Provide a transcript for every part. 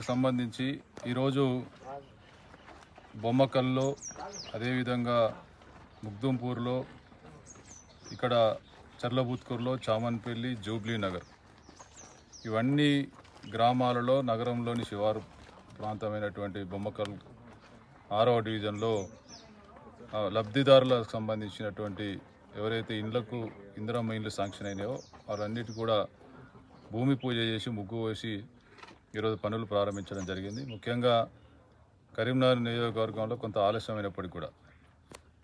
సంబంధించి ఈరోజు బొమ్మకల్లో అదేవిధంగా ముగ్దుంపూర్లో ఇక్కడ చర్లబూత్కూర్లో చామన్పల్లి జూబ్లీ నగర్ ఇవన్నీ గ్రామాలలో నగరంలోని శివారు ప్రాంతమైనటువంటి బొమ్మకల్ ఆరవ డివిజన్లో లబ్ధిదారులకు సంబంధించినటువంటి ఎవరైతే ఇండ్లకు ఇందిరమ్మ ఇండ్లు శాంక్షన్ అయినాయో వారన్నిటి కూడా భూమి పూజ చేసి ముగ్గు వేసి ఈరోజు పనులు ప్రారంభించడం జరిగింది. ముఖ్యంగా కరీంనగర్ నియోజకవర్గంలో కొంత ఆలస్యమైనప్పటికీ కూడా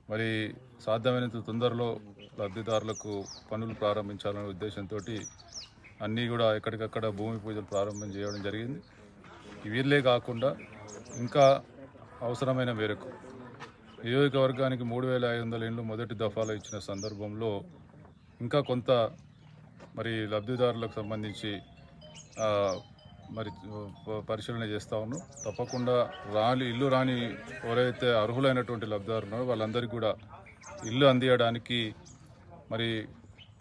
మరి సాధ్యమైనంత తొందరలో లబ్ధిదారులకు పనులు ప్రారంభించాలనే ఉద్దేశంతో అన్నీ కూడా ఎక్కడికక్కడ భూమి పూజలు ప్రారంభం చేయడం జరిగింది. వీళ్ళే కాకుండా ఇంకా అవసరమైన మేరకు నియోజకవర్గానికి మూడు వేల ఐదు వందల ఇండ్లు మొదటి దఫాలో ఇచ్చిన సందర్భంలో ఇంకా కొంత మరి లబ్ధిదారులకు సంబంధించి మరి పరిశీలన చేస్తూ ఉన్నాం. తప్పకుండా రాని ఇల్లు రాని ఎవరైతే అర్హులైనటువంటి లబ్ధిదారులు ఉన్నారో వాళ్ళందరికీ కూడా ఇల్లు అందియడానికి మరి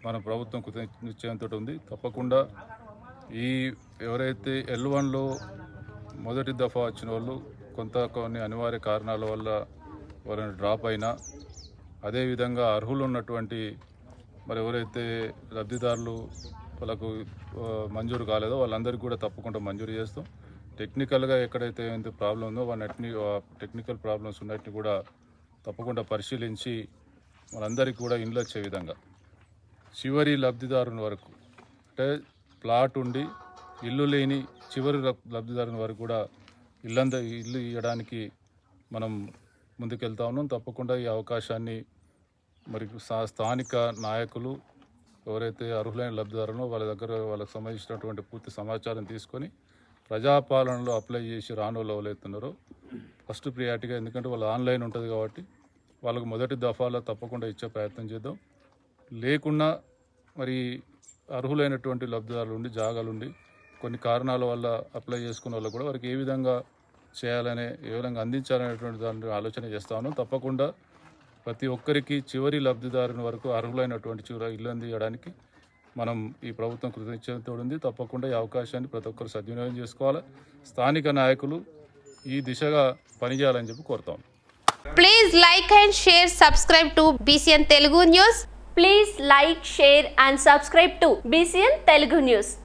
మన ప్రభుత్వం కృతనిశ్చయంతో ఉంది. తప్పకుండా ఈ ఎవరైతే ఎల్ వన్లో మొదటి దఫా వచ్చిన వాళ్ళు కొంత కొన్ని అనివార్య కారణాల వల్ల వాళ్ళని డ్రాప్ అయినా అదేవిధంగా అర్హులు ఉన్నటువంటి మరి ఎవరైతే లబ్ధిదారులు వాళ్ళకు మంజూరు కాలేదో వాళ్ళందరికీ కూడా తప్పకుండా మంజూరు చేస్తాం టెక్నికల్గా ఎక్కడైతే ఎంత ప్రాబ్లం ఉందో వాటిని టెక్నికల్ ప్రాబ్లమ్స్ ఉన్నట్టు కూడా తప్పకుండా పరిశీలించి వాళ్ళందరికీ కూడా ఇండ్లు వచ్చే విధంగా. చివరి లబ్ధిదారుని వరకు అంటే ప్లాట్ ఉండి ఇల్లు లేని చివరి లబ్ధిదారుని వరకు కూడా ఇల్లంద ఇల్లు ఇవ్వడానికి మనం ముందుకెళ్తా ఉన్నాం. తప్పకుండా ఈ అవకాశాన్ని మరి స్థానిక నాయకులు ఎవరైతే అర్హులైన లబ్ధిదారులో వాళ్ళ దగ్గర వాళ్ళకి సంబంధించినటువంటి పూర్తి సమాచారం తీసుకొని ప్రజాపాలనలో అప్లై చేసి రాను వాళ్ళు ఎవరైతున్నారో ఫస్ట్ ప్రియారిటీగా ఎందుకంటే వాళ్ళు ఆన్లైన్ ఉంటుంది కాబట్టి వాళ్ళకు మొదటి దఫాలో తప్పకుండా ఇచ్చే ప్రయత్నం చేద్దాం. లేకున్నా మరి అర్హులైనటువంటి లబ్ధిదారులు ఉండి జాగాలుండి కొన్ని కారణాల వల్ల అప్లై చేసుకున్న వాళ్ళు కూడా వారికి ఏ విధంగా చేయాలనే ఏ విధంగా అందించాలనేటువంటి దాని ఆలోచన చేస్తాను తప్పకుండా ప్రతి ఒక్కరికి చివరి లబ్ధిదారుని వరకు అర్హులైనటువంటి చివరి ఇల్లు అందించడానికి మనం ఈ ప్రభుత్వం కృతజ్ఞతతో తప్పకుండా ఈ అవకాశాన్ని ప్రతి ఒక్కరు సద్వినియోగం చేసుకోవాలి. స్థానిక నాయకులు ఈ దిశగా పనిచేయాలని చెప్పి కోరుతాం. Please like and share subscribe to BCN Telugu news please like share and subscribe to BCN Telugu news